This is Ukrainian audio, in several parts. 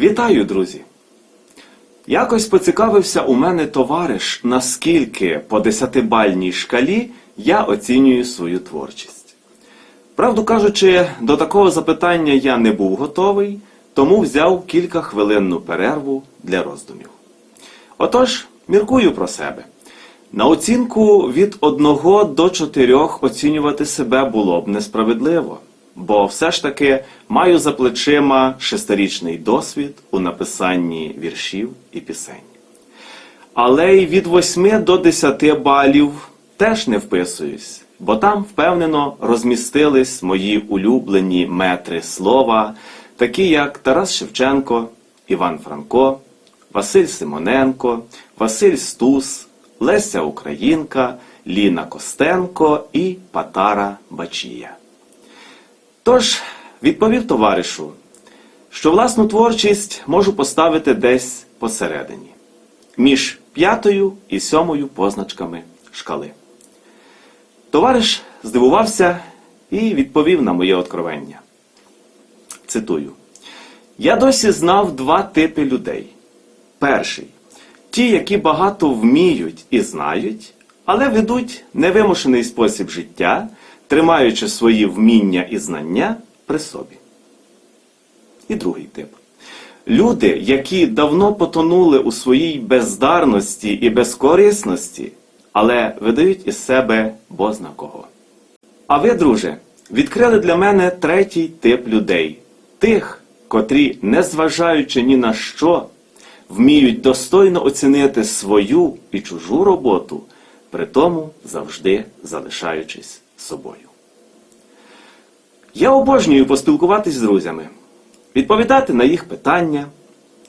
Вітаю, друзі! Якось поцікавився у мене товариш, наскільки по десятибальній шкалі я оцінюю свою творчість. Правду кажучи, до такого запитання я не був готовий, тому взяв кілька хвилинну перерву для роздумів. Отож, міркую про себе. На оцінку від 1 до 4 оцінювати себе було б несправедливо, бо все ж таки маю за плечима шестирічний досвід у написанні віршів і пісень. Але й від 8 до 10 балів теж не вписуюсь, бо там впевнено розмістились мої улюблені метри слова, такі як Тарас Шевченко, Іван Франко, Василь Симоненко, Василь Стус, Леся Українка, Ліна Костенко і Патара Бачія. Тож, відповів товаришу, що власну творчість можу поставити десь посередині, між п'ятою і сьомою позначками шкали. Товариш здивувався і відповів на моє откровення. Цитую: Я досі знав два типи людей. Перший ті, які багато вміють і знають, але ведуть невимушений спосіб життя, тримаючи свої вміння і знання при собі. І другий тип. Люди, які давно потонули у своїй бездарності і безкорисності, але видають із себе бозна кого. А ви, друже, відкрили для мене третій тип людей тих, котрі, незважаючи ні на що, вміють достойно оцінити свою і чужу роботу, при тому завжди залишаючись собою. Я обожнюю поспілкуватись з друзями, відповідати на їх питання,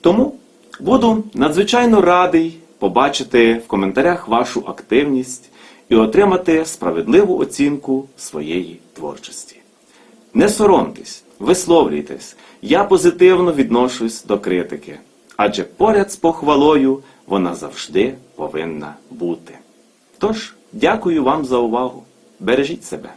тому буду надзвичайно радий побачити в коментарях вашу активність і отримати справедливу оцінку своєї творчості. Не соромтесь, висловлюйтесь, я позитивно відношусь до критики, адже поряд з похвалою вона завжди повинна бути. Тож, дякую вам за увагу. Бережіть себе.